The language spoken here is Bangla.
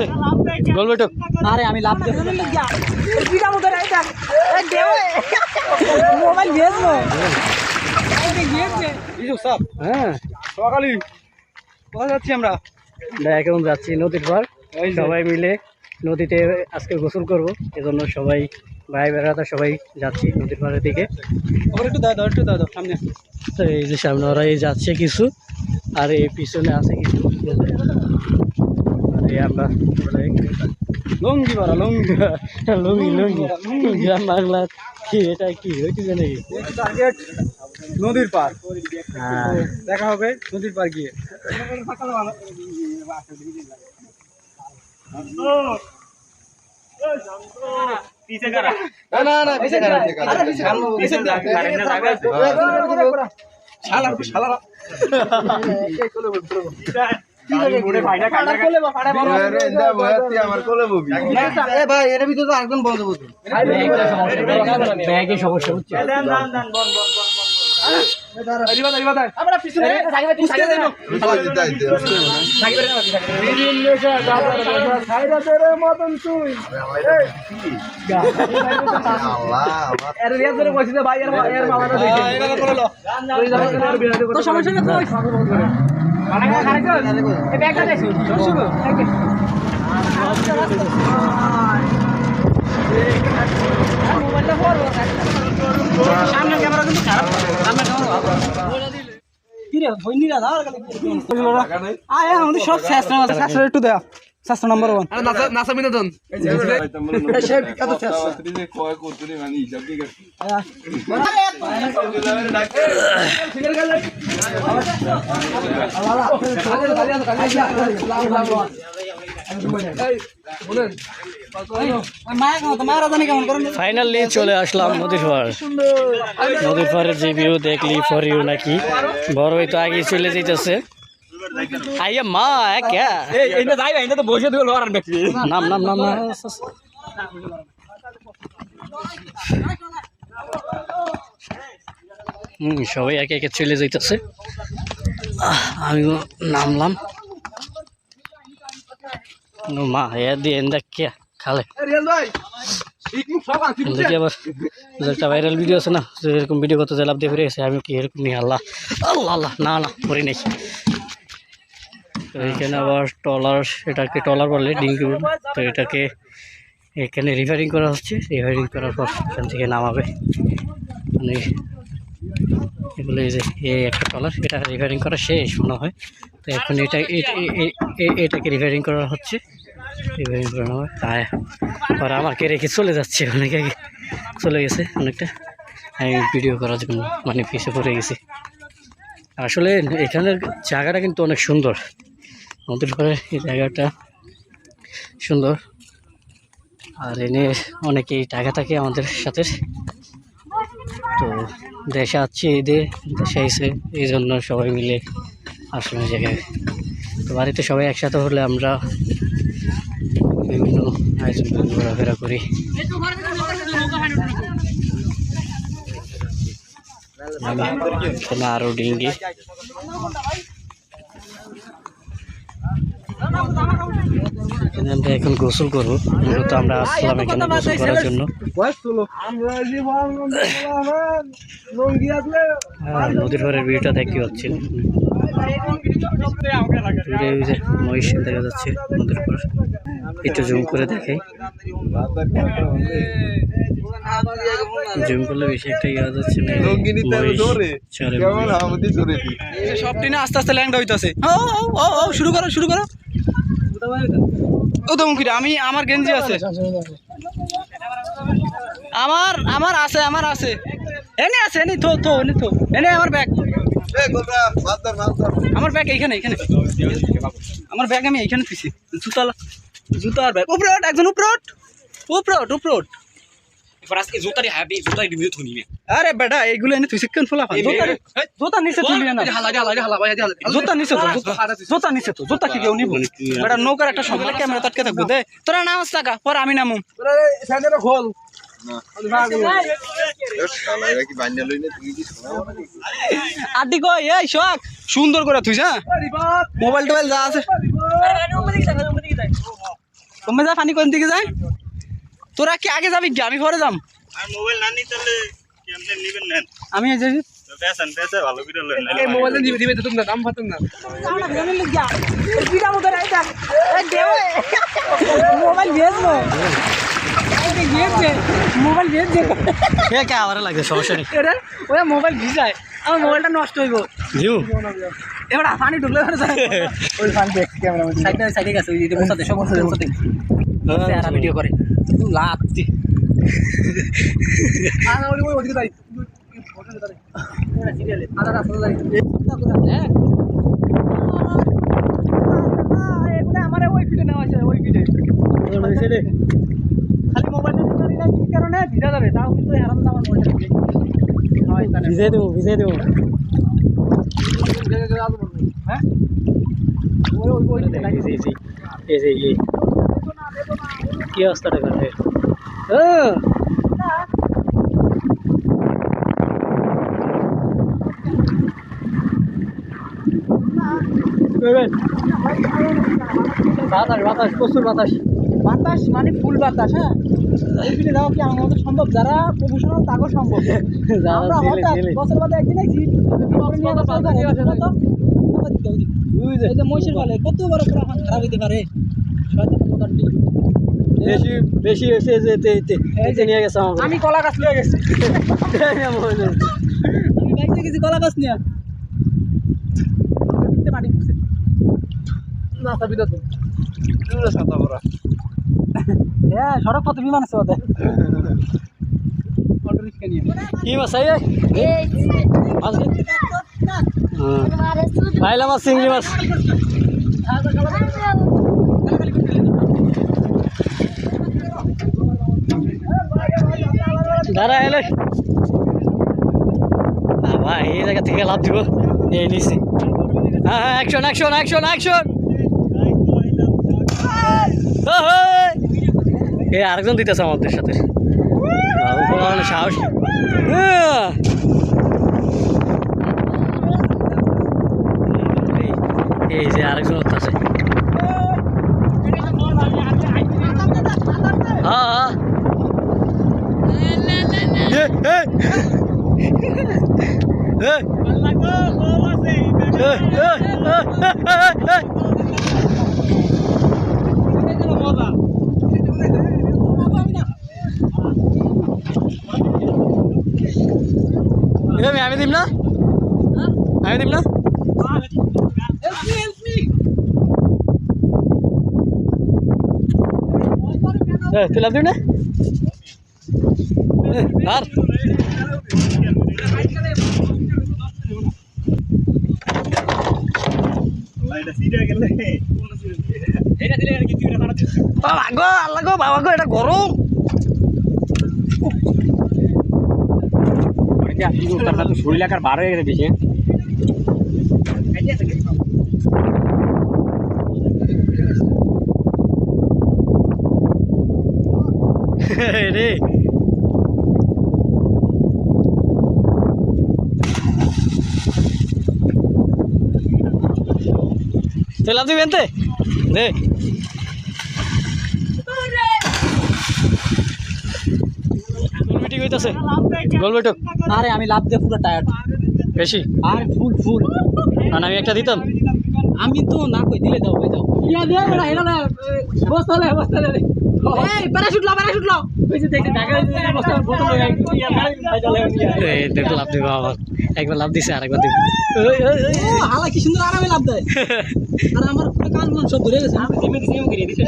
আছে। গোল বেটক আরে আমি লাভ দেবো মোবাইল গেছো হ্যাঁ। সকালে কোথায় যাচ্ছি আমরা? এখন যাচ্ছি নদীর পার এই সবাই মিলে নদীতে আজকে গোসল করব। এজন্য সবাই ভাই বেড়াতে সবাই যাচ্ছি নদীর পাড়ের দিকে। একটু দাও একটু সামনে। তো এই যে সামনে ওরাই যাচ্ছে কিছু। আর এই পিছনে আছে কিছু। আমরা লঙ্গি বাড়া লঙ্গি লুঙ্গি লুঙ্গি গ্রাম বাংলার কি এটা কি জানে টার্গেট নদীর পার হ্যাঁ দেখা হবে নদীর পার গিয়ে না না পিছে কারা পিছে শালা শালা সমস্যা হচ্ছে আমরা পিছনে মতন তুই। তো সমস্যা মানে সামনে আমাদের সব শেষ শেষ একটু দেয়া। শাস্ত্র নাম্বার ওয়ান নাসা বিনোদন। ফাইনালি চলে আসলাম নদীর পার নদীর পাড়ের যে ভিউ দেখলি ফর ইউ নাকি? বড় তো আগে চলে যেতেছে নাম নাম নাম নাম হুম সবাই একে একে চলে যাইতেছে। আমিও নামলাম। নো মা এ দিয়ে কে খালে? দেখি আবার? একটা ভাইরাল ভিডিও আছে না? যে এরকম ভিডিও করতে যে লাভ দিয়ে ফিরে গেছে আমি কি এরকম নিয়ে আল্লাহ? আল্লাহ আল্লাহ না না করি নাই। এইখানে আবার টলার এটাকে টলার বলে, ডিঙ্গি তো এটাকে এখানে রিফারিং করা হচ্ছে। রিফারিং করার পর এখান থেকে নামাবে। মানে এগুলো এই যে, এই একটা টলার এটা রিফারিং করা শেষ মনে হয়। তো এখন এটা এটাকে রিফারিং করা হচ্ছে। রিফারিং করানো হয় আর আমাকে রেখে চলে যাচ্ছে অনেক আগে। চলে গেছে অনেকটা। আমি ভিডিও করার জন্য মানে পিছিয়ে পড়ে গেছি। আসলে এখানের জায়গাটা কিন্তু অনেক সুন্দর। নদীর পরে এই জায়গাটা সুন্দর। আর এনে অনেকেই টাকা থাকে আমাদের সাথে। তো দেশে আসছি ঈদে দেশে এসে এই জন্য সবাই মিলে আসলাম এই জায়গায়। তো বাড়িতে সবাই একসাথে হলে আমরা বিভিন্ন আয়োজন করি, ঘোরাফেরা করি। আরও ডিঙ্গি। আমরা এখন গোসল করব। মূলত আমরা আসলাম এখানে গোসল করার জন্য। আর নদীর পাড়ের ভিউটা ওই যে মহিষ দেখা যাচ্ছে নদীর পর একটু জুম করে দেখে। জুম করলে বেশি একটা ইয়া যাচ্ছে না মহিষ চরে সব টিনে আস্তে আস্তে ল্যাংডা হইতাছে। ও, শুরু করো শুরু করো। ও তো আমি, আমার গেঞ্জি আছে। আমার আমার আছে আমার আছে। এনে আছে, এনে থো থো, এনে থো। এনে আমার ব্যাগ। আমার ব্যাগ এইখানে এইখানে। আমার ব্যাগ আমি এইখানে পিছি জুতা জুতা আর ব্যাগ। উপরে একজন উপরে ওঠ। উপরে ওঠ, উপরে ওঠ। আরে বেটা এইগুলো এনে তুই কেন ফোলা জোতা নিচে তুলি না। জোতা নিচে তো জোতা- নিচে তো জোতা কি কেউ নিব? বেটা নৌকার একটা সময় ক্যামেরা তাটকে থাকব দে। তোরা নামাজ টাকা পর আমি নামু। খোল। আড্ডি কই এই শখ সুন্দর করে তুই হ্যাঁ? মোবাইল টোবাইল যা আছে। কমে যা পানি কোন দিকে যায়? তোরা কি আগে যাবি কি? আমি পরে যাম। মোবাইল না নিতে হলে কেমনে আমি এই যে তো পেছেন পেছে ভালো করে লইন এই মোবাইল ভেজ কে কে লাগে সমস্যা নেই। ওরা ভিজায়। আমার মোবাইলটা নষ্ট হইব। এবার পানি ঢুকলে ওই পানি দেখ ক্যামেরা সাইডে সাইডে গেছে ওই যে বসাতে সব বসাতে বসাতে ভিডিও করে। যাই আমার ওই ফিটে নেওয়া আছে ওই ফিটে খালি মোবাইলটা কি কারণে? ভিজা যাবে তাও কিন্তু হারাম মোবাইলটা ভিজাই দেবো ভিজাই দেবো। হ্যাঁ? ওই ওই এই এই কি অবস্থাটা করে হ্যাঁ বাতাস বাতাস প্রচুর বাতাস। বাতাস মানে ফুল বাতাস হ্যাঁ? এই যাওয়া কি আমার মতো সম্ভব? যারা প্রফেশনাল তাকেও সম্ভব। আমরা হঠাৎ বছর বাদে একদিন আইছি। মহিষের বলে কত বড় খারাপ হইতে পারে? শয়তানের মোটামুটি। বেশি বেশি এসে যেতে যে নিয়ে গেছে আমাকে। আমি কলা গাছ লিয়ে গেছি। আমি বাইকে গেছি কলা গাছ নিয়ে। মাটি না সাবি তো সাতা বড় হ্যাঁ সড়ক পথে বিমান আছে ওদের। অটো রিক্সা নিয়ে। কি মাছ মাছ হ্যাঁ। মাছ চিংড়ি মাছ দাঁড়া এলে। বাবা এই জায়গা থেকে লাভ দিব। এই নিচে হ্যাঁ হ্যাঁ অ্যাকশন অ্যাকশন অ্যাকশন অ্যাকশন এ, আরেকজন দিতেছে আমাদের সাথে। সাহস। হ্যাঁ। এই- এই যে আরেকজন আছে আমি দিম না? আমি দিম না? তুই লাভ না? আর বাবা গো এটা গরম। শরীর আকার বার হয়ে গেছে বেশি। রে। তুই লাভ দিবি এনতে দে মিটিং হইতাছে। গোল বৈঠক আরে আমি লাভ দিয়ে পুরো টায়ার্ড বেশি? আর ফুল ফুল আমি একটা দিতাম। আমি তো না কই দিলে দাও কই দাও। ইয়া দিয়া বড় হেলা না বস্তা লে বস্তা লে এই প্যারাশুট লাও প্যারাশুট লাও ওই যে দেখতে ঢাকা বস্তা বোতল লয়ে ইয়া ভাই চলে এই দেখো লাভ দিবা আবার। একবার লাভ দিছে আর একবার দিবি হালা কি সুন্দর আরামে লাভ দেয়। আর আমার পুরো কান মন সব ধরে গেছে। আমি করে দিছে